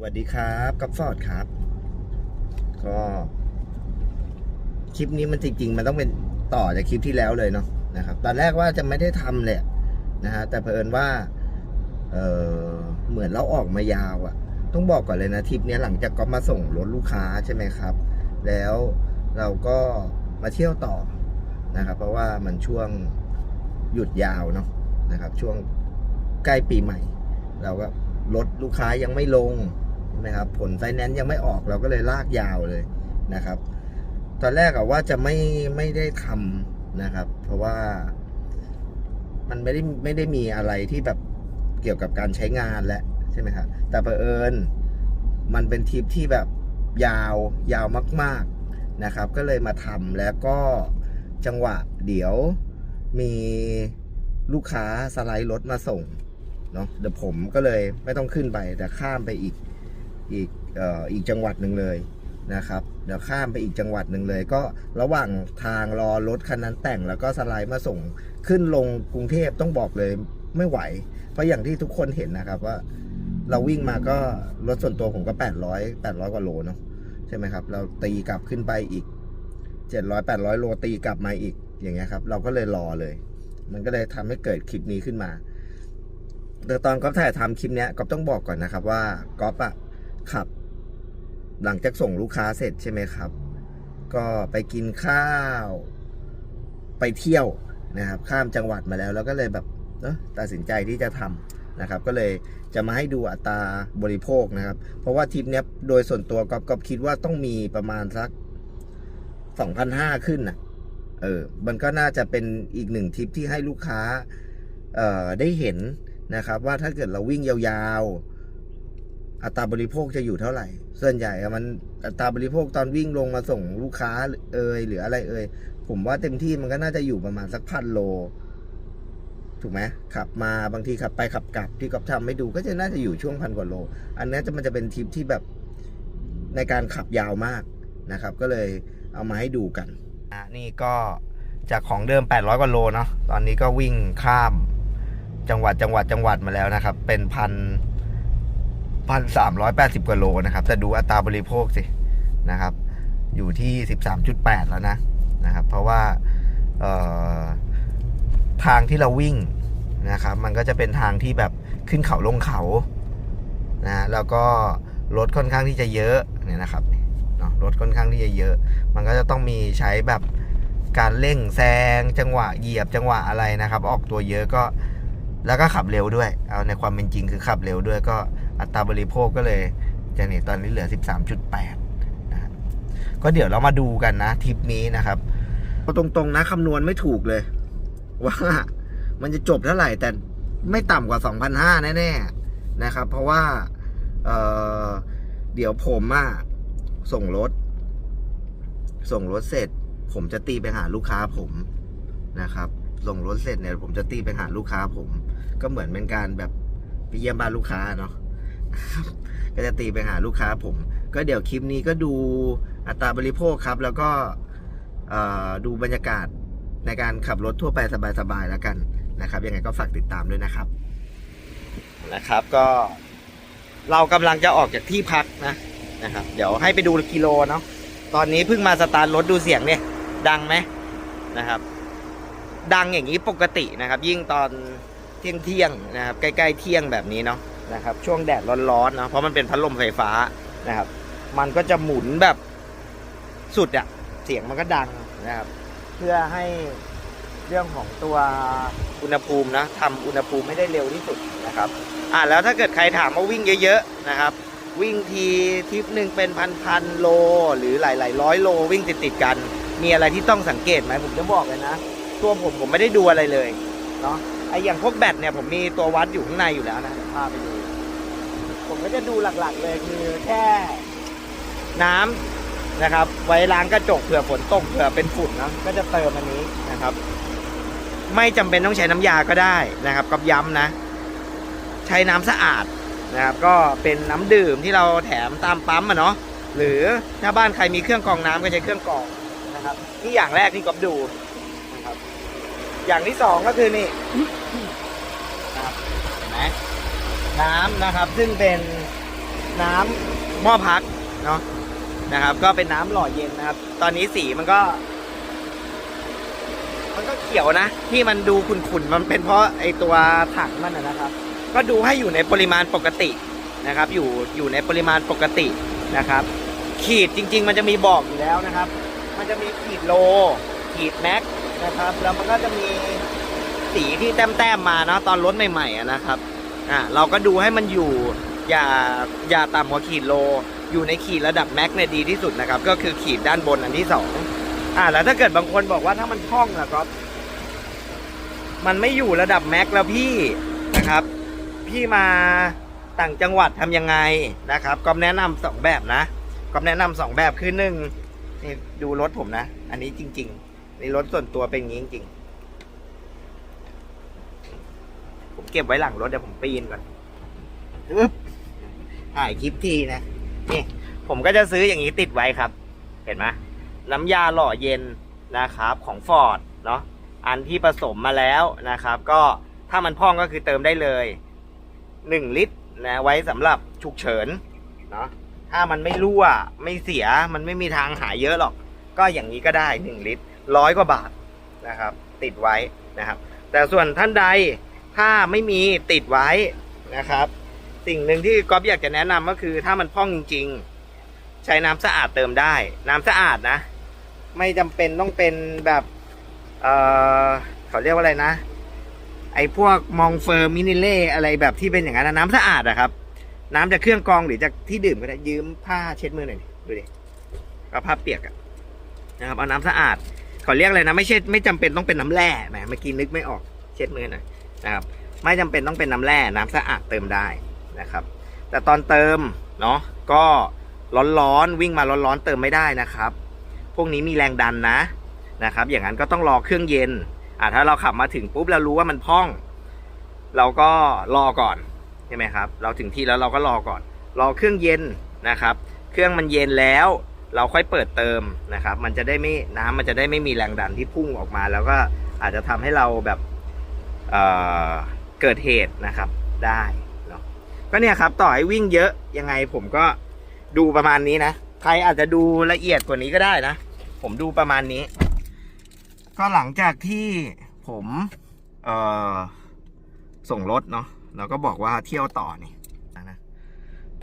สวัสดีครับกับฟอร์ดครับ ก็คลิปนี้มันจริง ๆ มันต้องเป็นต่อจากคลิปที่แล้วเลยเนาะนะครับ ตอนแรกว่าจะไม่ได้ทำแหละนะฮะแต่เผอิญว่าเออเหมือนเราออกมายาวอะต้องบอกก่อนเลยนะทริปนี้หลังจากก็มาส่งรถลูกค้าใช่ไหมครับ แล้วเราก็มาเที่ยวต่อนะครับ เพราะว่ามันช่วงหยุดยาวเนาะนะครับ ช่วงใกล้ปีใหม่ เราก็รถลูกค้ายังไม่ลง ใช่ไหมครับ ผลไฟแนนซ์ยังไม่ออกเราก็เลยลากยาวเลยนะครับ ตอนแรกอะว่าจะไม่ไม่ได้ทำนะครับ เพราะว่ามันไม่ได้ไม่ได้มีอะไรที่แบบเกี่ยวกับการใช้งานแล้วใช่ไหมครับแต่เผอิญมันเป็นทริปที่แบบยาวยาวมาก ๆนะครับ ก็เลยมาทำแล้วก็จังหวะเดี๋ยวมีลูกค้าสไลด์รถมาส่งเนาะเดี๋ยวผมก็เลยไม่ต้องขึ้นไปแต่ข้ามไปอีก อีกอ,อีกจังหวัดหนึ่งเลยนะครับเดี๋ยวข้ามไปอีกจังหวัดหนึ่งเลย ก็ระหว่างทางรอรถคันนั้นแต่งแล้วก็สไลด์มาส่งขึ้นลงกรุงเทพต้องบอกเลยไม่ไหว เพราะอย่างที่ทุกคนเห็นนะครับว่า เราวิ่งมาก็รถส่วนตัวผมก็ 800 800 กว่าโลเนาะใช่ไหมครับ เราตีกลับขึ้นไปอีก 700 800 โลตีกลับมาอีกอย่างเงี้ยครับ เราก็เลยรอเลย มันก็เลยทำให้เกิดคลิปนี้ขึ้นมาแต่ตอนก๊อฟถ่ายทำคลิปเนี้ยก๊อฟต้องบอกก่อนนะครับว่าก๊อฟอะ ขับ หลังจากส่งลูกค้าเสร็จใช่ไหมครับ ก็ไปกินข้าว ไปเที่ยวนะครับ ข้ามจังหวัดมาแล้ว แล้วก็เลยแบบเอะตัดสินใจที่จะทำนะครับ ก็เลยจะมาให้ดูอัตราบริโภคนะครับ เพราะว่าทริปเนี้ยโดยส่วนตัวก๊อฟก๊อฟคิดว่าต้องมีประมาณสักสองพันห้าขึ้นนะเออ มันก็น่าจะเป็นอีกหนึ่งทริปที่ให้ลูกค้า เอ่อ ได้เห็นนะครับ ว่าถ้าเกิดเราวิ่งยาวๆ อัตราบริโภคจะอยู่เท่าไหร่ ส่วนใหญ่อะมันอัตราบริโภคตอนวิ่งลงมาส่งลูกค้าเอยหรืออะไรเอยผมว่าเต็มที่มันก็น่าจะอยู่ประมาณสักพันโล ถูกไหมขับมาบางทีขับไปขับกลับที่ก๊อฟทำไม่ดูก็จะน่าจะอยู่ช่วงพันกว่าโล อันนี้จะมันจะเป็นทริปที่แบบในการขับยาวมากนะครับ ก็เลยเอามาให้ดูกันอะนี่ก็จากของเดิม 800 กว่าโลเนาะตอนนี้ก็วิ่งข้ามจังหวัดจังหวัดจังหวัดมาแล้วนะครับ เป็นพัน พันสามร้อยแปดสิบกว่าโลนะครับ แต่ดูอัตราบริโภคสินะครับ อยู่ที่สิบสามจุดแปดแล้วนะนะครับ เพราะว่าทางที่เราวิ่งนะครับ มันก็จะเป็นทางที่แบบขึ้นเขาลงเขานะแล้วก็รถค่อนข้างที่จะเยอะเนี่ยนะครับเนาะรถค่อนข้างที่จะเยอะ มันก็จะต้องมีใช้แบบการเร่งแซง จังหวะเหยียบจังหวะอะไรนะครับ ออกตัวเยอะก็แล้วก็ขับเร็วด้วย เอาในความเป็นจริงคือขับเร็วด้วยก็ อัตราบริโภคก็เลยจะเนี่ยตอนนี้เหลือ 13.8นะฮะก็เดี๋ยวเรามาดูกันนะทริปนี้นะครับเอาตรงๆนะคำนวณไม่ถูกเลย ว่ามันจะจบเท่าไหร่แต่ไม่ต่ำกว่า 2,500 แน่ๆนะครับ เพราะว่าเเเดี๋ยวผมอะส่งรถ ส่งรถเสร็จ ผมจะตีไปหาลูกค้าผมนะครับ ส่งรถเสร็จเนี่ยผมจะตีไปหาลูกค้าผม ก็เหมือนเป็นการแบบไปเยี่ยมบ้านลูกค้าเนาะ ก็จะตีไปหาลูกค้าผม ก็เดี๋ยวคลิปนี้ก็ดูอัตราบริโภคครับ แล้วก็ดูบรรยากาศในการขับรถทั่วไปสบายๆแล้วกันนะครับ ยังไงก็ฝากติดตามด้วยนะครับ นะครับก็เรากำลังจะออกจากที่พักนะนะครับ เดี๋ยวให้ไปดูกิโลเนาะตอนนี้เพิ่งมาสตาร์ทรถดูเสียงเนี่ยดังไหมนะครับ ดังอย่างนี้ปกตินะครับ ยิ่งตอนเที่ยงเที่ยงนะครับ ใกล้ๆเที่ยงแบบนี้เนาะ นะครับ ช่วงแดดร้อนๆนะเพราะมันเป็นพัดลมไฟฟ้านะครับ มันก็จะหมุนแบบสุดอะเสียงมันก็ดังนะครับ เพื่อให้เรื่องของตัวอุณหภูมินะทำอุณหภูมิไม่ได้เร็วที่สุดนะครับอ่าแล้วถ้าเกิดใครถามว่าวิ่งเยอะๆนะครับ วิ่งทีทริปหนึ่งเป็นพันๆโล หรือหลายๆร้อยโลวิ่งติดๆกัน มีอะไรที่ต้องสังเกตไหมผมจะบอกเลยนะ ตัวผมผมไม่ได้ดูอะไรเลยเนาะไออย่างพวกแบตเนี่ยผมมีตัววัดอยู่ข้างในอยู่แล้วนะพาไปดู ผมก็จะดูหลักๆเลยคือแค่น้ำนะครับ ไว้ล้างกระจกเผื่อฝนตกเผื่อเป็นฝุ่นนะก็จะเติมอันนี้นะครับ ไม่จำเป็นต้องใช้น้ำยาก็ได้นะครับกับย้ำนะ ใช้น้ำสะอาดนะครับ ก็เป็นน้ำดื่มที่เราแถมตามปั๊มอะเนาะหรือถ้าบ้านใครมีเครื่องกรองน้ำก็ใช้เครื่องกรองนะครับนี่อย่างแรกที่ก๊อฟดูนะครับ อย่างที่สองก็คือนี่นะครับเห็นไหม น้ำนะครับ ซึ่งเป็นน้ำหม้อพักเนาะนะครับ ก็เป็นน้ำหล่อเย็นนะครับ ตอนนี้สีมันก็ มันก็เขียวนะ ที่มันดูขุ่นๆมันเป็นเพราะไอตัวถังมันนะครับ ก็ดูให้อยู่ในปริมาณปกตินะครับ อยู่อยู่ในปริมาณปกตินะครับ ขีดจริง ๆ มันจะมีบอกอยู่แล้วนะครับ มันจะมีขีดโล ขีดแม็กนะครับ แล้วมันก็จะมีสีที่แต้มๆมาเนาะตอนลดใหม่ๆนะครับ อ่าเราก็ดูให้มันอยู่อย่าอย่าต่ำกว่าขีดโล อยู่ในขีดระดับแม็กเนี่ยดีที่สุดนะครับ ก็คือขีดด้านบนอันที่สองอ่าแล้วถ้าเกิดบางคนบอกว่าถ้ามันพร่องอะครับมันไม่อยู่ระดับแม็กแล้วพี่นะครับ พี่มาต่างจังหวัดทำยังไงนะครับ ก็แนะนำสองแบบนะ ก็แนะนำสองแบบคือหนึ่งนี่ดูรถผมนะ อันนี้จริงๆนี่รถส่วนตัวเป็นอย่างนี้จริงๆ ผมเก็บไว้หลังรถเดี๋ยวผมปีนก่อนอึ๊บถ่ายคลิปทีนะ นี่ ผมก็จะซื้ออย่างนี้ติดไว้ครับ เห็นไหมน้ำยาหล่อเย็นนะครับของฟอร์ดเนาะ อันที่ผสมมาแล้วนะครับ ก็ถ้ามันพ่องก็คือเติมได้เลย 1 ลิตรนะไว้สำหรับฉุกเฉินเนาะ ถ้ามันไม่รั่วไม่เสียมันไม่มีทางหายเยอะหรอก ก็อย่างนี้ก็ได้ 1 ลิตรร้อยกว่าบาทนะครับ ติดไว้นะครับ แต่ส่วนท่านใด ถ้าไม่มีติดไว้นะครับ สิ่งหนึ่งที่ก๊อฟอยากจะแนะนำก็คือถ้ามันพร่องจริง ๆ ใช้น้ำสะอาดเติมได้ น้ำสะอาดนะ ไม่จำเป็นต้องเป็นแบบเอ่อเขาเรียกว่าอะไรนะ ไอ้พวกมองเฟอร์มินิเล่อะไรแบบที่เป็นอย่างนั้นนะน้ำสะอาดอะครับ น้ำจากเครื่องกรองหรือจากที่ดื่มก็ได้ยืมผ้าเช็ดมือหน่อยดูดิก็ผ้าเปียกอะนะครับเอาน้ำสะอาดเขาเรียกอะไรนะไม่ใช่ไม่จำเป็นต้องเป็นน้ำแร่แหมเมื่อกี้นึกไม่ออกเช็ดมือหน่อย นะครับ ไม่จำเป็นต้องเป็นน้ำแร่น้ำสะอาดเติมได้นะครับ แต่ตอนเติมเนาะก็ร้อนๆวิ่งมาร้อนๆเติมไม่ได้นะครับ พวกนี้มีแรงดันนะนะครับ อย่างนั้นก็ต้องรอเครื่องเย็นอ่าถ้าเราขับมาถึงปุ๊บเรารู้ว่ามันพร่อง เราก็รอก่อนใช่ไหมครับ เราถึงที่แล้วเราก็รอก่อน รอเครื่องเย็นนะครับ เครื่องมันเย็นแล้วเราค่อยเปิดเติมนะครับ มันจะได้ไม่น้ำมันจะได้ไม่มีแรงดันที่พุ่งออกมา แล้วก็อาจจะทำให้เราแบบ เเกิดเหตุนะครับได้เนาะก็เนี่ยครับต่อให้วิ่งเยอะยังไงผมก็ดูประมาณนี้นะ ใครอาจจะดูละเอียดกว่านี้ก็ได้นะ ผมดูประมาณนี้ ก็หลังจากที่ผมเอ่อส่งรถเนาะแล้วก็บอกว่าเที่ยวต่อนี่นะ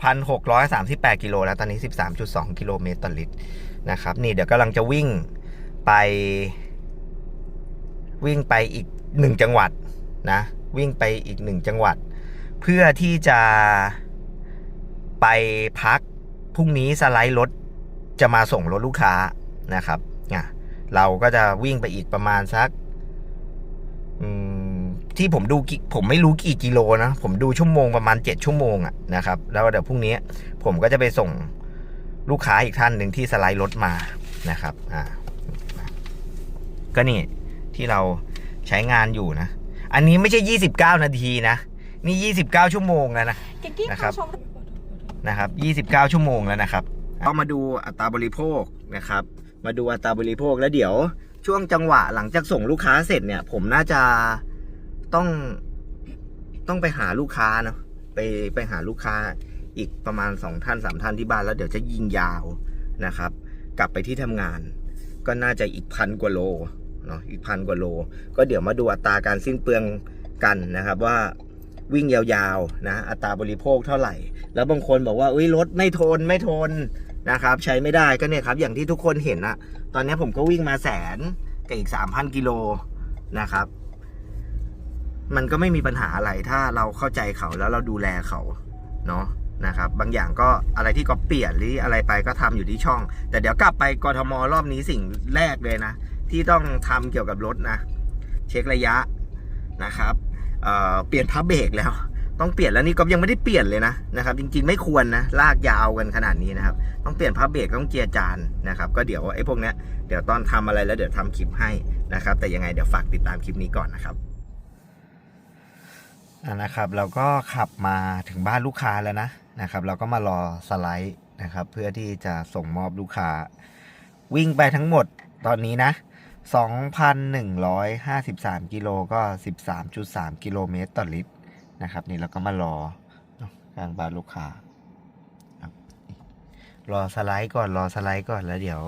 พันหกร้อยสามสิบแปดกิโลแล้วตอนนี้สิบสามจุดสองกิโลเมตรต่อลิตรนะครับ นี่เดี๋ยวกำลังจะวิ่งไป วิ่งไปอีกหนึ่งจังหวัด นะวิ่งไปอีกหนึ่งจังหวัด เพื่อที่จะไปพักพรุ่งนี้สไลด์รถจะมาส่งรถลูกค้านะครับอะเราก็จะวิ่งไปอีกประมาณสักที่ผมดูผมไม่รู้กี่กิโลนะ ผมดูชั่วโมงประมาณเจ็ดชั่วโมงอะนะครับ แล้วเดี๋ยวพรุ่งนี้ผมก็จะไปส่งลูกค้าอีกท่านหนึ่งที่สไลด์รถมานะครับ อ่า ก็นี่ที่เราใช้งานอยู่นะ อันนี้ไม่ใช่ยี่สิบเก้านาทีนะ นี่ยี่สิบเก้าชั่วโมงแล้วนะนะครับนะครับ 29 ชั่วโมงแล้วนะครับก็มาดูอัตราบริโภคนะครับ มาดูอัตราบริโภคแล้วเดี๋ยวช่วงจังหวะหลังจากส่งลูกค้าเสร็จเนี่ย ผมน่าจะต้องต้องไปหาลูกค้าเนาะไปไปหาลูกค้าอีกประมาณสองท่านสามท่านที่บ้านแล้วเดี๋ยวจะยิงยาวนะครับ กลับไปที่ทำงาน ก็น่าจะอีกพันกว่าโล เนาะอีกพันกว่าโล ก็เดี๋ยวมาดูอัตราการสิ้นเปลืองกันนะครับว่าวิ่งยาวๆนะอัตราบริโภคเท่าไหร่ แล้วบางคนบอกว่าอุ้ยรถไม่ทนไม่ทนนะครับ ใช้ไม่ได้ก็เนี่ยครับอย่างที่ทุกคนเห็นอะตอนนี้ผมก็วิ่งมาแสนกับอีกสามพันกิโลนะครับ มันก็ไม่มีปัญหาอะไรถ้าเราเข้าใจเขาแล้วเราดูแลเขาเนาะนะครับ บางอย่างก็อะไรที่ก็เปลี่ยนหรืออะไรไปก็ทำอยู่ที่ช่อง แต่เดี๋ยวกลับไปกรทมรอบนี้สิ่งแรกเลยนะ ที่ต้องทำเกี่ยวกับรถนะ เช็คระยะนะครับเเปลี่ยนพับเบรกแล้ว ต้องเปลี่ยนแล้วนี่ก็ยังไม่ได้เปลี่ยนเลยนะนะครับ จริงๆไม่ควรนะลากยาวกันขนาดนี้นะครับ ต้องเปลี่ยนพับเบรกต้องเจียร์จานนะครับ ก็เดี๋ยวไอ้พวกเนี้ยเดี๋ยวตอนทำอะไรแล้วเดี๋ยวทำคลิปให้นะครับ แต่ยังไงเดี๋ยวฝากติดตามคลิปนี้ก่อนนะครับนะครับเราก็ขับมาถึงบ้านลูกค้าแล้วนะนะครับ เราก็มารอสไลด์นะครับ เพื่อที่จะส่งมอบลูกค้า วิ่งไปทั้งหมดตอนนี้นะ 2,153 กิโลก็ 13.3 กิโลเมตรต่อลิตรนะครับ นี่เราก็มารอกลางบานลูกค้ารอสไลด์ก่อนรอสไลด์ก่อนแล้วเดี๋ยว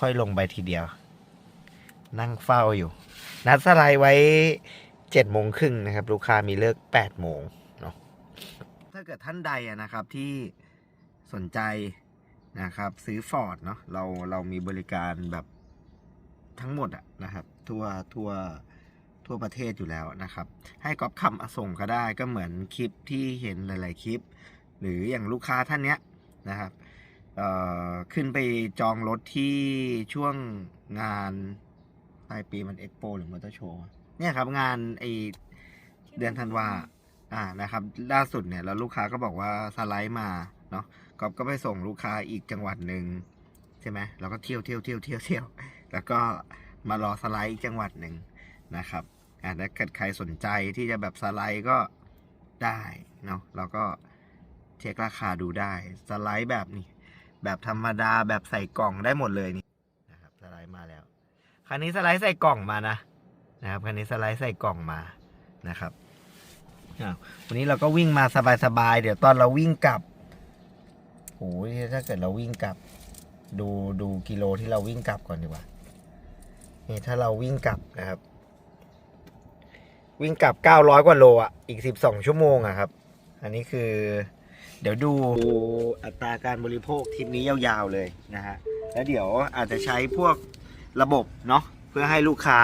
ค่อยลงไปทีเดียว นั่งเฝ้าอยู่ นัดสไลด์ไว้เจ็ดโมงครึ่งนะครับ ลูกค้ามีเลิกแปดโมงเนาะถ้าเกิดท่านใดนะครับที่สนใจนะครับ ซื้อฟอร์ดเนาะเราเรามีบริการแบบ ทั้งหมดอะนะครับ ทั่วทั่วทั่วประเทศอยู่แล้วนะครับ ให้ก๊อปคำส่งก็ได้ก็เหมือนคลิปที่เห็นหลาย ๆ คลิป หรืออย่างลูกค้าท่านเนี้ยนะครับขึ้นไปจองรถที่ช่วงงานปลายปีมันเอ็กโปหรือมอเตอร์โชว์เนี่ยครับงานไอเดือนธันวาอ่านะครับ ล่าสุดเนี่ยแล้วลูกค้าก็บอกว่าสไลด์มาเนาะก๊อฟก็ไปส่งลูกค้าอีกจังหวัดหนึ่งใช่ไหมแล้วก็เที่ยวเที่ยวเที่ยวเที่ยวเที่ยว แล้วก็มารอสไลด์อีกจังหวัดหนึ่งนะครับอ่าถ้าเกิดใครสนใจที่จะแบบสไลด์ก็ได้เนาะแล้วก็เช็คราคาดูได้สไลด์แบบนี้ แบบธรรมดาแบบใส่กล่องได้หมดเลยนี่นะครับสไลด์มาแล้วคันนี้สไลด์ใส่กล่องมานะนะครับคันนี้สไลด์ใส่กล่องมานะครับววันนี้เราก็วิ่งมาสบายๆเดี๋ยวตอนเราวิ่งกลับโอ้ยถ้าเกิดเราวิ่งกลับ ดูดูกิโลที่เราวิ่งกลับก่อนดีกว่า นี่ถ้าเราวิ่งกลับนะครับ วิ่งกลับ900กว่าโลอะ อีก12ชั่วโมงอะครับ อันนี้คือ เดี๋ยวดูอัตราการบริโภคทริปนี้ยาวๆเลยนะฮะ แล้วเดี๋ยวอาจจะใช้พวกระบบเนาะเพื่อให้ลูกค้า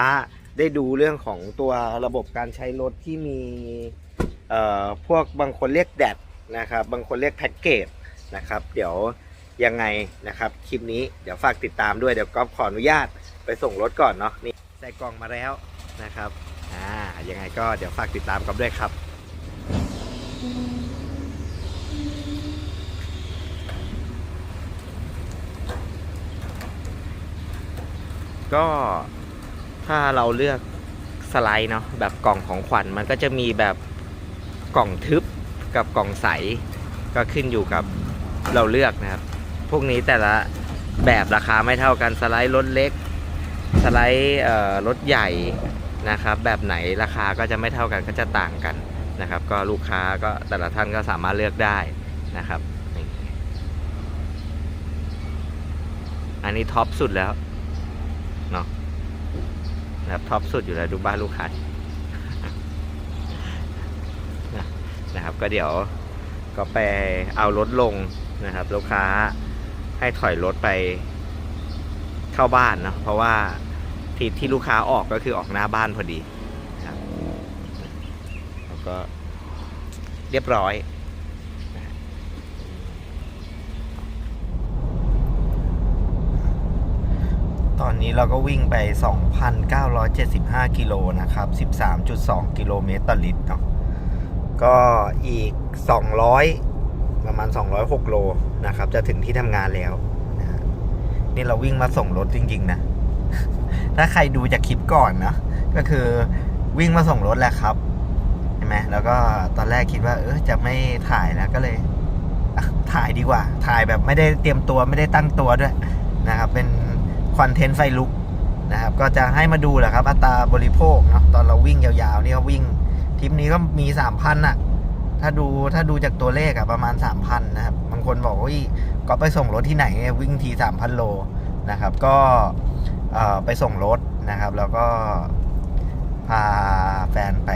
ได้ดูเรื่องของตัวระบบการใช้รถที่มีเอ่อพวกบางคนเรียกแดดนะครับ บางคนเรียกแพ็กเกจนะครับ เดี๋ยวยังไงนะครับ คลิปนี้เดี๋ยวฝากติดตามด้วย เดี๋ยวก๊อฟขออนุญาต ไปส่งรถก่อนเนาะนี่ใส่กล่องมาแล้วนะครับอ่ายังไงก็เดี๋ยวฝากติดตามก๊อฟด้วยครับก็ถ้าเราเลือกสไลด์เนาะแบบกล่องของขวัญมันก็จะมีแบบกล่องทึบกับกล่องใส ก็ขึ้นอยู่กับเราเลือกนะครับ พวกนี้แต่ละแบบราคาไม่เท่ากันสไลด์รถเล็ก สไลด์รถใหญ่นะครับ แบบไหนราคาก็จะไม่เท่ากันก็จะต่างกันนะครับ ก็ลูกค้าก็แต่ละท่านก็สามารถเลือกได้นะครับ อันนี้ท็อปสุดแล้วเนาะนะครับท็อปสุดอยู่แล้วดูบ้านลูกค้านะนะครับก็เดี๋ยวก็ไปเอารถลงนะครับ ลูกค้าให้ถอยรถไป เข้าบ้านเนาะเพราะว่าที่ที่ลูกค้าออกก็คือออกหน้าบ้านพอดีนะครับแล้วก็เรียบร้อย ตอนนี้เราก็วิ่งไป 2,975 กิโลนะครับ 13.2 กิโลเมตรต่อลิตรเนาะก็อีก 200 ประมาณ 206 โลนะครับ จะถึงที่ทำงานแล้ว นี่เราวิ่งมาส่งรถจริง ๆ นะ ถ้าใครดูจากคลิปก่อนนะ ก็คือวิ่งมาส่งรถแหละครับใช่ไหมแล้วก็ตอนแรกคิดว่า เออจะไม่ถ่ายแล้วก็เลยถ่ายดีกว่า ถ่ายแบบไม่ได้เตรียมตัวไม่ได้ตั้งตัวด้วยนะครับ เป็นคอนเทนต์ไฟลุกนะครับ ก็จะให้มาดูแหละครับ อัตราบริโภคเนาะตอนเราวิ่งยาวๆนี่ก็วิ่งทริปนี้ก็มีสามพันอะถ้าดูถ้าดูจากตัวเลขอะประมาณสามพันนะครับ บางคนบอกว่า ก็ไปส่งรถที่ไหนวิ่งทีสามพันโลนะครับ ก็ไปส่งรถนะครับ แล้วก็พาแฟนไป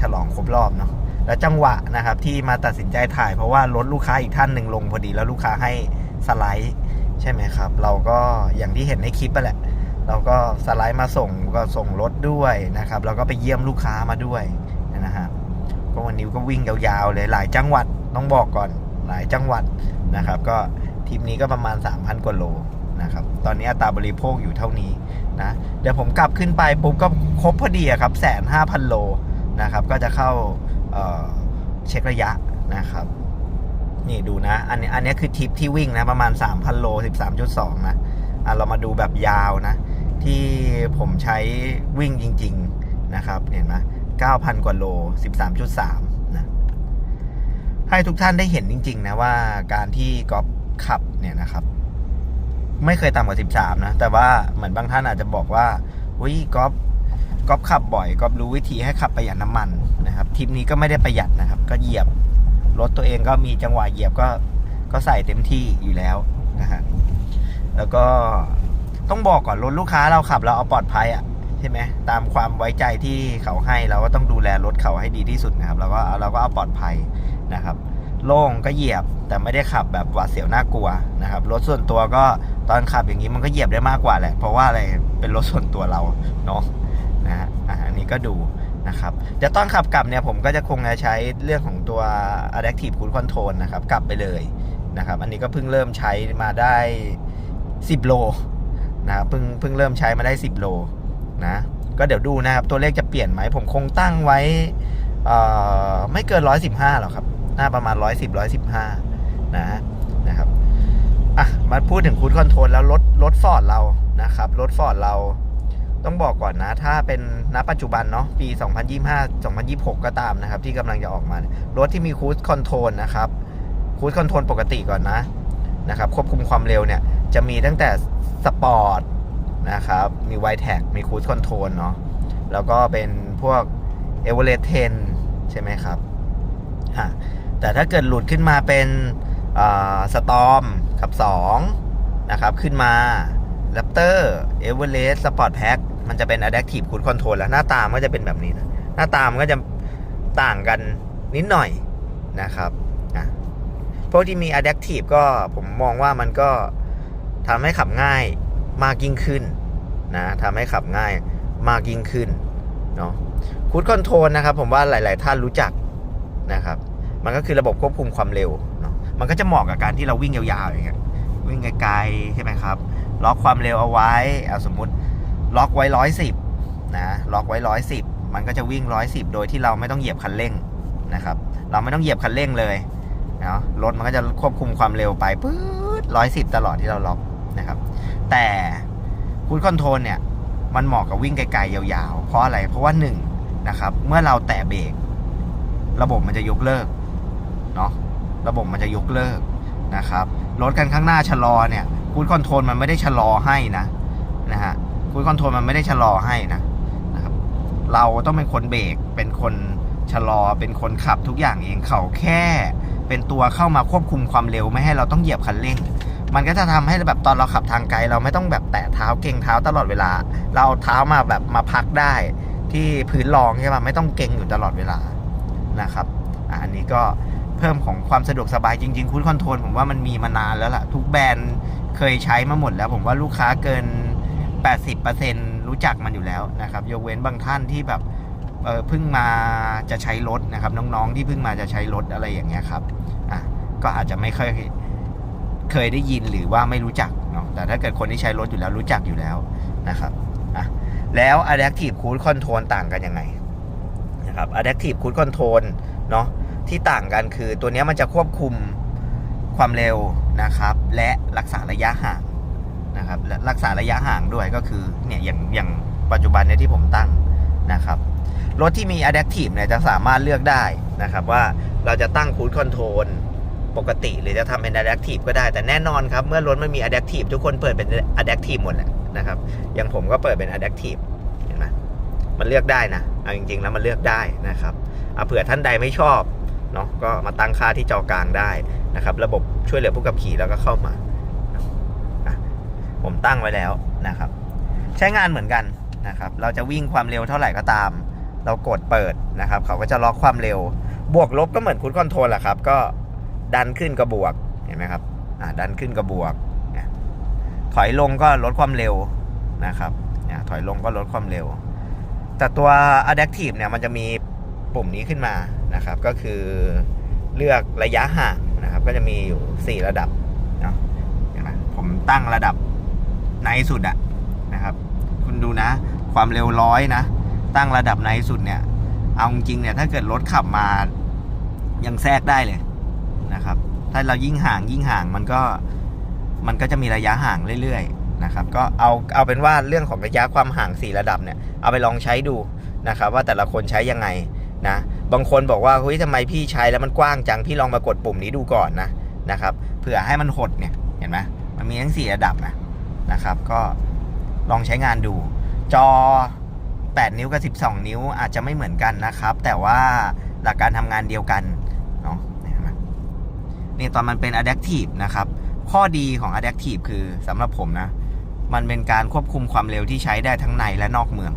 ฉลองครบรอบเนาะแล้วจังหวะนะครับที่มาตัดสินใจถ่ายเพราะว่ารถลูกค้าอีกท่านหนึ่งลงพอดีแล้วลูกค้าให้สไลด์ใช่ไหมครับ เราก็อย่างที่เห็นในคลิปไปแหละ เราก็สไลด์มาส่งก็ส่งรถด้วยนะครับ แล้วก็ไปเยี่ยมลูกค้ามาด้วยนะฮะก็วันนี้ก็วิ่งยาวๆเลยหลายจังหวัดต้องบอกก่อนหลายจังหวัด นะครับ ก็ทริปนี้ก็ประมาณ 3,000 กว่าโลนะครับ ตอนนี้อัตราบริโภคอยู่เท่านี้นะ เดี๋ยวผมกลับขึ้นไปปุ๊บก็ครบพอดีครับแสนห้าพันโลนะครับ ก็จะเข้าเเช็คระยะนะครับ นี่ดูนะ อันนี้อันนี้คือทิปที่วิ่งนะประมาณ 3,000 โล 13.2 นะอะเรามาดูแบบยาวนะ ที่ผมใช้วิ่งจริง ๆ นะครับ เห็นไหม9,000 กว่าโล 13.3 ให้ทุกท่านได้เห็นจริง ๆ นะว่าการที่กอล์ฟขับเนี่ยนะครับ ไม่เคยต่ำกว่า13นะแต่ว่าเหมือนบางท่านอาจจะบอกว่าอุ้ยกอล์ฟกอล์ฟขับบ่อยกอล์ฟรู้วิธีให้ขับประหยัดน้ำมันนะครับทริปนี้ก็ไม่ได้ประหยัดนะครับ ก็เหยียบรถตัวเองก็มีจังหวะเหยียบก็ก็ใส่เต็มที่อยู่แล้วนะฮะแล้วก็ต้องบอกก่อนรถลูกค้าเราขับเราเอาปลอดภัยอะใช่ไหมตามความไว้ใจที่เขาให้เราก็ต้องดูแลรถเขาให้ดีที่สุดนะครับเราก็เราก็เอาปลอดภัย นะครับโล่งก็เหยียบแต่ไม่ได้ขับแบบหวาดเสียวน่ากลัวนะครับรถส่วนตัวก็ตอนขับอย่างนี้มันก็เหยียบได้มากกว่าแหละ เพราะว่าอะไรเป็นรถส่วนตัวเราเนาะนะฮะอันนี้ก็ดูนะครับเดี๋ยวตอนขับกลับเนี่ยผมก็จะคงจะใช้เรื่องของตัว adaptive cruise control นะครับกลับไปเลยนะครับอันนี้ก็เพิ่งเริ่มใช้มาได้ 10 โลนะครับเพิ่งเพิ่งเริ่มใช้มาได้ 10 โลนะก็เดี๋ยวดูนะครับตัวเลขจะเปลี่ยนไหมผมคงตั้งไว้ ไม่เกิน 115หรอกครับน่าประมาณ 110 115 นะนะครับอะมาพูดถึงคูดคอนโทรลแล้วรถรถฟอร์ดเรานะครับรถฟอร์ดเราต้องบอกก่อนนะ ถ้าเป็นณปัจจุบันเนาะปี 2025 2026 ก็ตามนะครับ ที่กำลังจะออกมารถที่มีคูดคอนโทรลนะครับคูดคอนโทรลปกติก่อนนะนะครับควบคุมความเร็วเนี่ย จะมีตั้งแต่สปอร์ตนะครับมีไวแท็กมีคูดคอนโทรลเนาะแล้วก็เป็นพวกเอเวอเรสต์เทน ใช่ไหมครับอะแต่ถ้าเกิดหลุดขึ้นมาเป็นสตอมขับ2นะครับ ขึ้นมา Raptor e v e r e s t Sport Pack มันจะเป็น Adaptive Cruise Control แล้วหน้าตามนก็จะเป็นแบบนี้นะหน้าตามนก็จะต่างกันนิดหน่อยนะครับนะพวกที่มี Adaptive ก็ผมมองว่ามันก็ทำให้ขับง่ายมากยิ่งขึ้นนะทำให้ขับง่ายมากยิ่งขึ้น เนาะคูดคอนโทรลนะครับ ผมว่าหลาย ๆ ท่านรู้จักนะครับ มันก็คือระบบควบคุมความเร็วเนาะมันก็จะเหมาะกับการที่เราวิ่งยาวๆอย่างเงี้ยวิ่งไกลๆใช่ไหมครับล็อกความเร็วเอาไว้เอาสมมุติล็อกไว้ร้อยสิบนะล็อกไว้ร้อยสิบมันก็จะวิ่งร้อยสิบโดยที่เราไม่ต้องเหยียบคันเร่งนะครับ เราไม่ต้องเหยียบคันเร่งเลยเนาะรถมันก็จะควบคุมความเร็วไปปื๊ดร้อยสิบตลอดที่เราล็อกนะครับ แต่คูดคอนโทรลเนี่ย มันเหมาะกับวิ่งไกลๆยาวๆ เพราะอะไร เพราะว่าหนึ่งนะครับ เมื่อเราแตะเบรกระบบมันจะยกเลิกเนาะระบบมันจะยกเลิกนะครับรถคันข้างหน้าชะลอเนี่ยคูดคอนโทรลมันไม่ได้ชะลอให้นะนะฮะคูดคอนโทรลมันไม่ได้ชะลอให้นะนะครับ เราต้องเป็นคนเบรกเป็นคนชะลอเป็นคนขับทุกอย่างเองเขาแค่เป็นตัวเข้ามาควบคุมความเร็วไม่ให้เราต้องเหยียบคันเร่ง มันก็จะทำให้แบบตอนเราขับทางไกล เราไม่ต้องแบบแตะเท้าเก่งเท้าตลอดเวลา เราเอาเท้ามาแบบมาพักได้ ที่พื้นรองใช่ป่ะไม่ต้องเก่งอยู่ตลอดเวลานะครับอันนี้ก็เพิ่มของความสะดวกสบายจริงๆคูดคอนโทรลผมว่ามันมีมานานแล้วล่ะ ทุกแบรนด์เคยใช้มาหมดแล้ว ผมว่าลูกค้าเกิน 80%รู้จักมันอยู่แล้วนะครับ ยกเว้นบางท่านที่แบบเออเพิ่งมาจะใช้รถนะครับ น้องๆที่เพิ่งมาจะใช้รถอะไรอย่างเงี้ยครับอะก็อาจจะไม่เคย เคยได้ยินหรือว่าไม่รู้จักเนาะแต่ถ้าเกิดคนที่ใช้รถอยู่แล้วรู้จักอยู่แล้วนะครับอะแล้ว Adaptive Cruise Control ต่างกันยังไงนะครับ Adaptive Cruise Control เนาะที่ต่างกันคือตัวนี้มันจะควบคุมความเร็วนะครับ และรักษาระยะห่างนะครับและรักษาระยะห่างด้วยก็คือเนี่ยอย่างอย่างปัจจุบันเนี่ยที่ผมตั้งนะครับรถที่มี Adaptive เนี่ยจะสามารถเลือกได้นะครับว่าเราจะตั้ง Cruise Control ปกติ หรือจะทำเป็น Adaptive ก็ได้ แต่แน่นอนครับ เมื่อรถมันมี Adaptive ทุกคนเปิดเป็น Adaptive หมดแหละนะครับอย่างผมก็เปิดเป็น Adaptive เห็นไหมมันเลือกได้นะเอาจริง ๆ แล้วมันเลือกได้นะครับเอาเผื่อท่านใดไม่ชอบเนาะก็มาตั้งค่าที่จอกลางได้นะครับ ระบบช่วยเหลือผู้ขับขี่แล้วก็เข้ามา ผมตั้งไว้แล้วนะครับ ใช้งานเหมือนกันนะครับ เราจะวิ่งความเร็วเท่าไหร่ก็ตาม เรากดเปิดนะครับ เขาก็จะล็อกความเร็ว บวกลบก็เหมือนคุณคอนโทรลแหละครับ ก็ ดันขึ้นกับบวกเห็นไหมครับอ่าดันขึ้นกับบวกถอยลงก็ลดความเร็วนะครับถอยลงก็ลดความเร็ว แต่ตัว adaptive เนี่ยมันจะมีปุ่มนี้ขึ้นมานะครับ ก็คือเลือกระยะห่างนะครับ ก็จะมีอยู่ 4 ระดับเนาะเห็นไหมผมตั้งระดับในสุดอะนะครับ คุณดูนะ ความเร็วร้อยนะ ตั้งระดับในสุดเนี่ย เอาจริงเนี่ยถ้าเกิดรถขับมายังแทรกได้เลย นะครับ ถ้าเรายิ่งห่างยิ่งห่างมันก็มันก็จะมีระยะห่างเรื่อยๆนะครับ ก็เอาเอาเป็นว่าเรื่องของระยะความห่าง 4 ระดับเนี่ยเอาไปลองใช้ดูนะครับ ว่าแต่ละคนใช้ยังไงนะบางคนบอกว่าเฮ้ยทำไมพี่ใช้แล้วมันกว้างจังพี่ลองมากดปุ่มนี้ดูก่อนนะนะครับเผื่อให้มันหดเนี่ยเห็นไหมมันมีทั้ง 4 ระดับนะนะครับ ก็ลองใช้งานดู จอ 8 นิ้วกับ 12 นิ้วอาจจะไม่เหมือนกันนะครับ แต่ว่าหลักการทำงานเดียวกัน นาะนี่เห็นไหมนี่ตอนมันเป็น adaptive นะครับ ข้อดีของ Adaptive คือสำหรับผมนะ มันเป็นการควบคุมความเร็วที่ใช้ได้ทั้งในและนอกเมือง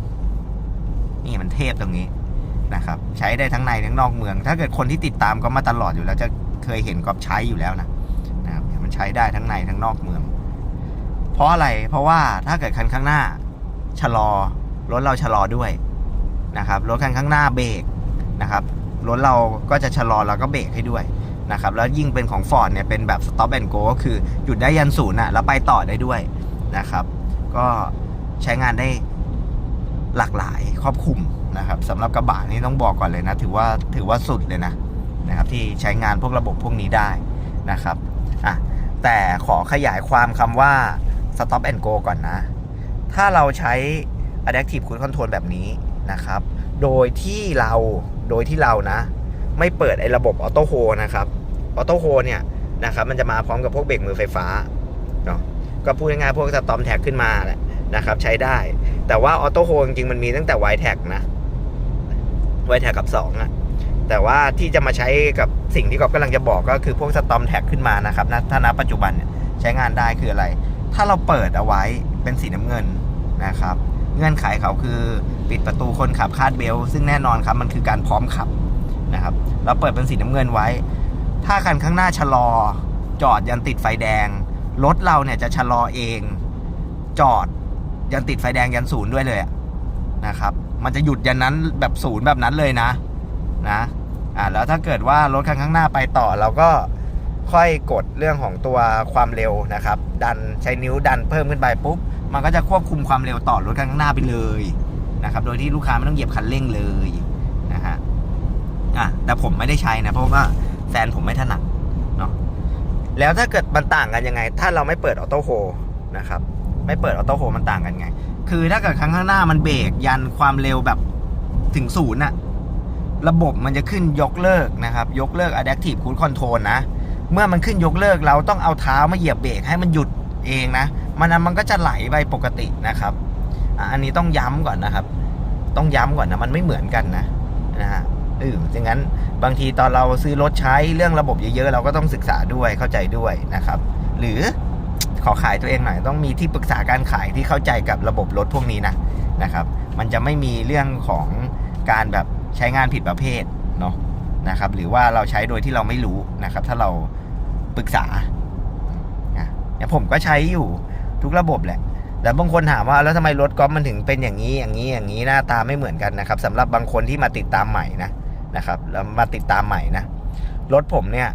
นี่มันเทพตรงนี้นะครับ ใช้ได้ทั้งในทั้งนอกเมือง ถ้าเกิดคนที่ติดตามก็มาตลอดอยู่แล้วจะเคยเห็นกอฟใช้อยู่แล้วนะนะครับมันใช้ได้ทั้งในทั้งนอกเมือง เพราะอะไรเพราะว่าถ้าเกิดคันข้างหน้าชะลอรถเราชะลอด้วยนะครับรถคันข้างหน้าเบรกนะครับรถเราก็จะชะลอแล้วก็เบรกให้ด้วย นะครับแล้วยิ่งเป็นของ Ford เนี่ยเป็นแบบ stop and go ก็คือหยุดได้ยันศูนย์อะแล้วไปต่อได้ด้วยนะครับ ก็ใช้งานได้หลากหลายครอบคลุมนะครับสำหรับกระบะนี่ต้องบอกก่อนเลยนะ ถือว่าถือว่าสุดเลยนะนะครับที่ใช้งานพวกระบบพวกนี้ได้นะครับอะแต่ขอขยายความคำว่า stop and go ก่อนนะ ถ้าเราใช้ adaptive cruise control แบบนี้นะครับ โดยที่เราโดยที่เรานะ ไม่เปิดไอ้ระบบออโต้โฮนะครับ ออโต้โฮเนี่ยนะครับมันจะมาพร้อมกับพวกเบรกมือไฟฟ้าเนาะก็พูดง่ายๆพวกสตอมแท็กขึ้นมาแหละนะครับใช้ได้ แต่ว่าออโต้โฮจริงๆมันมีตั้งแต่ไวแท็กนะไวแท็กกับ 2อะแต่ว่าที่จะมาใช้กับสิ่งที่กอบกำลังจะบอกก็คือพวกสตอมแท็กขึ้นมานะครับณถ้าณปัจจุบันเนี่ยใช้งานได้คืออะไร ถ้าเราเปิดเอาไว้เป็นสีน้ำเงินนะครับ เงื่อนไขเขาคือปิดประตูคนขับคาดเบลต์ซึ่งแน่นอนครับมันคือการพร้อมขับนะครับ เราเปิดเป็นสีน้ำเงินไว้ ถ้าคันข้างหน้าชะลอ จอดยันติดไฟแดง รถเราเนี่ยจะชะลอเอง จอดยันติดไฟแดงยันศูนย์ด้วยเลยนะครับ มันจะหยุดยันนั้นแบบศูนย์แบบนั้นเลยนะนะอ่าแล้วถ้าเกิดว่ารถคันข้างหน้าไปต่อเราก็ค่อยกดเรื่องของตัวความเร็วนะครับ ดันใช้นิ้วดันเพิ่มขึ้นไปปุ๊บ มันก็จะควบคุมความเร็วต่อรถคันข้างหน้าไปเลยนะครับ โดยที่ลูกค้าไม่ต้องเหยียบคันเร่งเลยนะฮะอะแต่ผมไม่ได้ใช้นะเพราะว่า แฟนผมไม่ถนัดเนาะแล้วถ้าเกิดมันต่างกันยังไง ถ้าเราไม่เปิดออโต้โฮนะครับไม่เปิดออโต้โฮมันต่างกันไง คือถ้าเกิดครั้งข้างหน้ามันเบรกยันความเร็วแบบถึงศูนย์อะระบบมันจะขึ้นยกเลิกนะครับ ยกเลิก adaptive cruise control นะ เมื่อมันขึ้นยกเลิกเราต้องเอาเท้ามาเหยียบเบรกให้มันหยุดเองนะ มันนั้นมันก็จะไหลไปปกตินะครับ อันนี้ต้องย้ำก่อนนะครับ ต้องย้ำก่อนนะ มันไม่เหมือนกันนะนะฮะ เออดังนั้นบางทีตอนเราซื้อรถใช้เรื่องระบบเยอะๆ เราก็ต้องศึกษาด้วยเข้าใจด้วยนะครับ หรือขอขายตัวเองหน่อยต้องมีที่ปรึกษาการขายที่เข้าใจกับระบบรถพวกนี้นะนะครับ มันจะไม่มีเรื่องของการแบบใช้งานผิดประเภทเนาะนะครับ หรือว่าเราใช้โดยที่เราไม่รู้นะครับ ถ้าเราปรึกษาอะอย่างผมก็ใช้อยู่ทุกระบบแหละแต่บางคนถามว่าแล้วทำไมรถกอล์ฟมันถึงเป็นอย่างนี้อย่างนี้อย่างนี้หน้าตาไม่เหมือนกันนะครับสำหรับบางคนที่มาติดตามใหม่นะ นะครับ แล้วมาติดตามใหม่นะ รถผมเนี่ย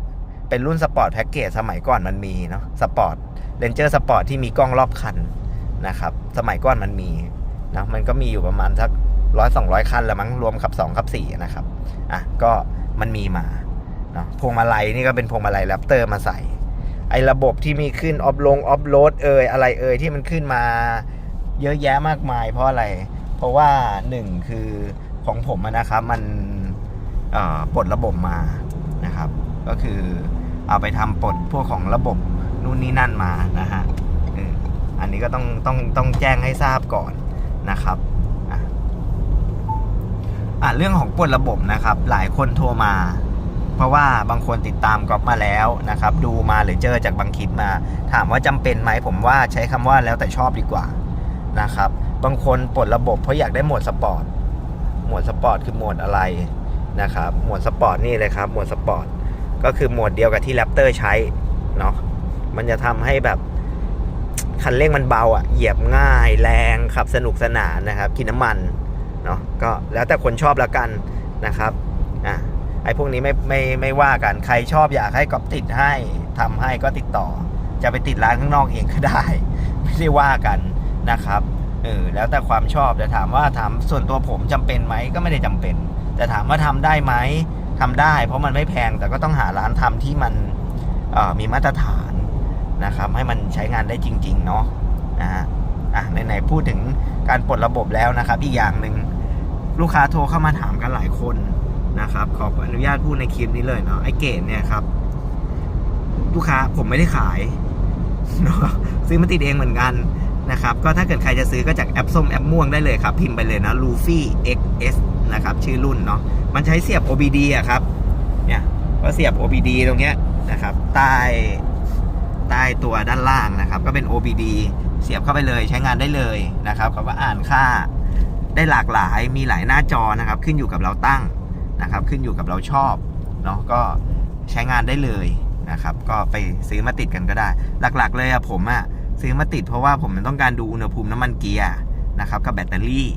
เป็นรุ่นสปอร์ตแพ็กเกจสมัยก่อนมันมีเนาะสปอร์ตเรนเจอร์สปอร์ตที่มีกล้องรอบคันนะครับ สมัยก่อนมันมีนะมันก็มีอยู่ประมาณสักร้อยสองร้อยคันละมั้งรวมขับสองขับสี่นะครับอะก็มันมีมาเนาะพวงมาลัยนี่ก็เป็นพวงมาลัยแรปเตอร์มาใส่ ไอ้ระบบที่มีขึ้นออฟลงออฟโหลดเอ่ยอะไรเอ่ยที่มันขึ้นมา เยอะแยะมากมายเพราะอะไร เพราะว่าหนึ่งคือของผมนะครับมัน ปลดระบบมานะครับ ก็คือเอาไปทำปลดพวกของระบบนู่นนี่นั่นมานะฮะอันนี้ก็ต้องต้องต้องแจ้งให้ทราบก่อนนะครับอะเรื่องของปลดระบบนะครับ หลายคนโทรมา เพราะว่าบางคนติดตามก๊อฟมาแล้วนะครับ ดูมาหรือเจอจากบางคลิปมา ถามว่าจำเป็นไหมผมว่าใช้คำว่าแล้วแต่ชอบดีกว่านะครับ บางคนปลดระบบเพราะอยากได้โหมดสปอร์ตโหมดสปอร์ตคือโหมดอะไร นะครับโหมดสปอร์ตนี่เลยครับโหมดสปอร์ตก็คือโหมดเดียวกับที่แรปเตอร์ใช้เนาะมันจะทำให้แบบคันเร่งมันเบาอะ่ะเหยียบง่ายแรงขับสนุกสนานนะครับกินน้ำมันเนาะก็แล้วแต่คนชอบล้วกันนะครับอะไอ้พวกนี้ไม่ไม่ไม่ว่ากันใครชอบอยากให้ก๊อปติดให้ทำให้ก็ติดต่อ จะไปติดร้านข้างนอกเองก็ได้ ไม่ได้ว่ากันนะครับเออแล้วแต่ความชอบแต่ถามว่าถามส่วนตัวผมจำเป็นไหมก็ไม่ได้จำเป็น แต่ถามว่าทำได้ไหมทำได้ เพราะมันไม่แพงแต่ก็ต้องหาร้านทำที่มันมีมาตรฐานนะครับ ให้มันใช้งานได้จริง ๆ เนาะนะฮะอะไหนๆพูดถึงการปลดระบบแล้วนะครับ อีกอย่างหนึ่งลูกค้าโทรเข้ามาถามกันหลายคนนะครับ ขออนุญาตพูดในคลิปนี้เลยเนาะไอเกตเนี่ยครับ ลูกค้าผมไม่ได้ขายเนาะซื้อมาติดเองเหมือนกันนะครับ ก็ถ้าเกิดใครจะซื้อก็จากแอปส้มแอปม่วงได้เลยครับ พิมพ์ไปเลยนะ Luffy XS นะครับ ชื่อรุ่นเนาะมันใช้เสียบ OBD อะครับเนี่ยก็เสียบ OBD ตรงเนี้ยนะครับ ใต้ใต้ตัวด้านล่างนะครับ ก็เป็น OBD เสียบเข้าไปเลยใช้งานได้เลยนะครับเขาก็อ่านค่าได้หลากหลายมีหลายหน้าจอนะครับ ขึ้นอยู่กับเราตั้งนะครับ ขึ้นอยู่กับเราชอบเนาะก็ใช้งานได้เลยนะครับ ก็ไปซื้อมาติดกันก็ได้ หลักๆ เลยอะผมอะซื้อมาติดเพราะว่าผมต้องการดูอุณหภูมิน้ำมันเกียร์นะครับกับแบตเตอรี่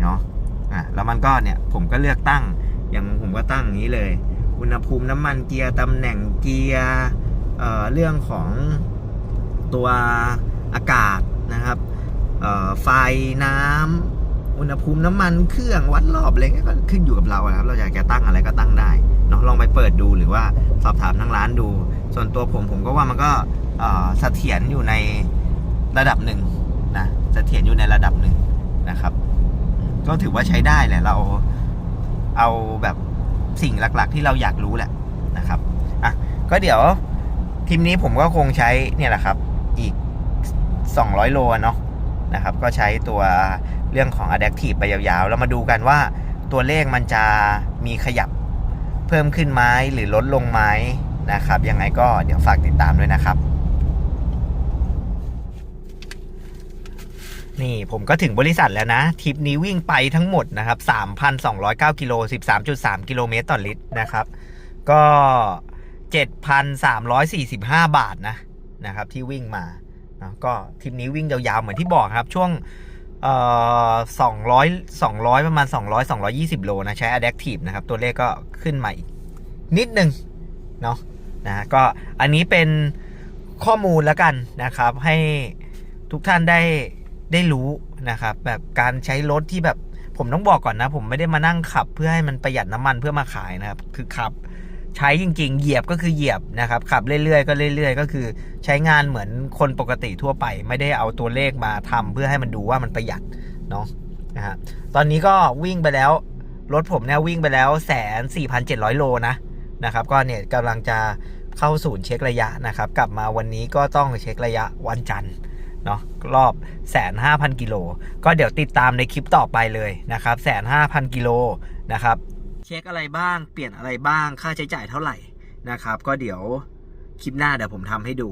เนาะ อะแล้วมันก็เนี่ยผมก็เลือกตั้ง อย่างผมก็ตั้งอย่างนี้เลย อุณหภูมิน้ำมันเกียร์ตำแหน่งเกียร์เอ่อเรื่องของตัวอากาศนะครับเอ่อไฟน้ำอุณหภูมิน้ำมันเครื่องวัดรอบอะไรก็ขึ้นอยู่กับเราครับ เราอยากจะตั้งอะไรก็ตั้งได้เนาะลองไปเปิดดูหรือว่าสอบถามทางร้านดู ส่วนตัวผมผมก็ว่ามันก็เสถียรอยู่ในระดับหนึ่งนะเสถียรอยู่ในระดับหนึ่งนะครับ ก็ถือว่าใช้ได้แหละเราเอาแบบสิ่งหลักๆ ที่เราอยากรู้แหละนะครับอะก็เดี๋ยวทีมนี้ผมก็คงใช้เนี่ยแหละครับ อีก 200 โลเนาะนะครับ ก็ใช้ตัวเรื่องของ Adaptive ไปยาวๆแล้วมาดูกันว่าตัวเลขมันจะมีขยับเพิ่มขึ้นไหมหรือลดลงไหมนะครับ ยังไงก็เดี๋ยวฝากติดตามด้วยนะครับ นี่ผมก็ถึงบริษัทแล้วนะทริปนี้วิ่งไปทั้งหมดนะครับ 3,209 กิโล 13.3 กิโลเมตรต่อลิตรนะครับ ก็ 7,345 บาทนะนะครับ ที่วิ่งมานะก็ทริปนี้วิ่งยาวๆ เหมือนที่บอกครับ ช่วงเอ่อ200 200 ประมาณ 200 220 โลนะ ใช้ Adaptive นะครับ ตัวเลขก็ขึ้นมาอีก นิดนึงเนาะนะก็อันนี้เป็นข้อมูลแล้วกันนะครับ ให้ทุกท่านได้ ได้รู้นะครับ แบบการใช้รถที่แบบผมต้องบอกก่อนนะ ผมไม่ได้มานั่งขับ เพื่อให้มันประหยัดน้ำมันเพื่อมาขายนะครับ คือขับ ใช้จริง ๆ เหยียบก็คือเหยียบนะครับ ขับเรื่อยๆก็เรื่อย ๆ ก็คือใช้งานเหมือนคนปกติทั่วไป ไม่ได้เอาตัวเลขมาทำเพื่อให้มันดูว่ามันประหยัดเนาะนะฮะตอนนี้ก็วิ่งไปแล้วรถผมเนี่ยวิ่งไปแล้วแสนสี่พันเจ็ดร้อยโลนะนะครับ ก็เนี่ยกำลังจะเข้าศูนย์เช็คระยะนะครับ กลับมาวันนี้ก็ต้องเช็คระยะวันจันทร์ เนาะรอบแสนห้าพันกิโลก็เดี๋ยวติดตามในคลิปต่อไปเลยนะครับแสนห้าพันกิโลนะครับเช็คอะไรบ้างเปลี่ยนอะไรบ้างค่าใช้จ่ายเท่าไหร่นะครับ ก็เดี๋ยวคลิปหน้าเดี๋ยวผมทำให้ดู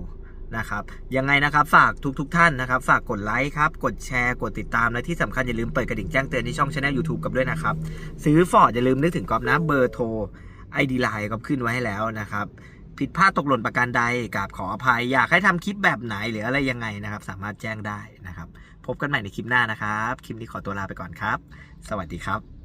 นะครับยังไงนะครับฝากทุกทท่านนะครับ ฝากกดไลค์ครับกดแชร์กดติดตามและที่สำคัญอย่าลืมเปิดกระดิ่งแจ้งเตือนที่ช่องช anel YouTube กับด้วยนะครับ ซื้อฟอร์ดอย่าลืมนึกถึงกอบนะเบอร์โทรไอดีไลน์ก็ขึ้นไว้ให้แล้วนะครับ ผิดพลาดตกหล่นประการใดกราบขออภัย อยากให้ทำคลิปแบบไหนหรืออะไรยังไงนะครับ สามารถแจ้งได้นะครับ พบกันใหม่ในคลิปหน้านะครับ คลิปนี้ขอตัวลาไปก่อนครับ สวัสดีครับ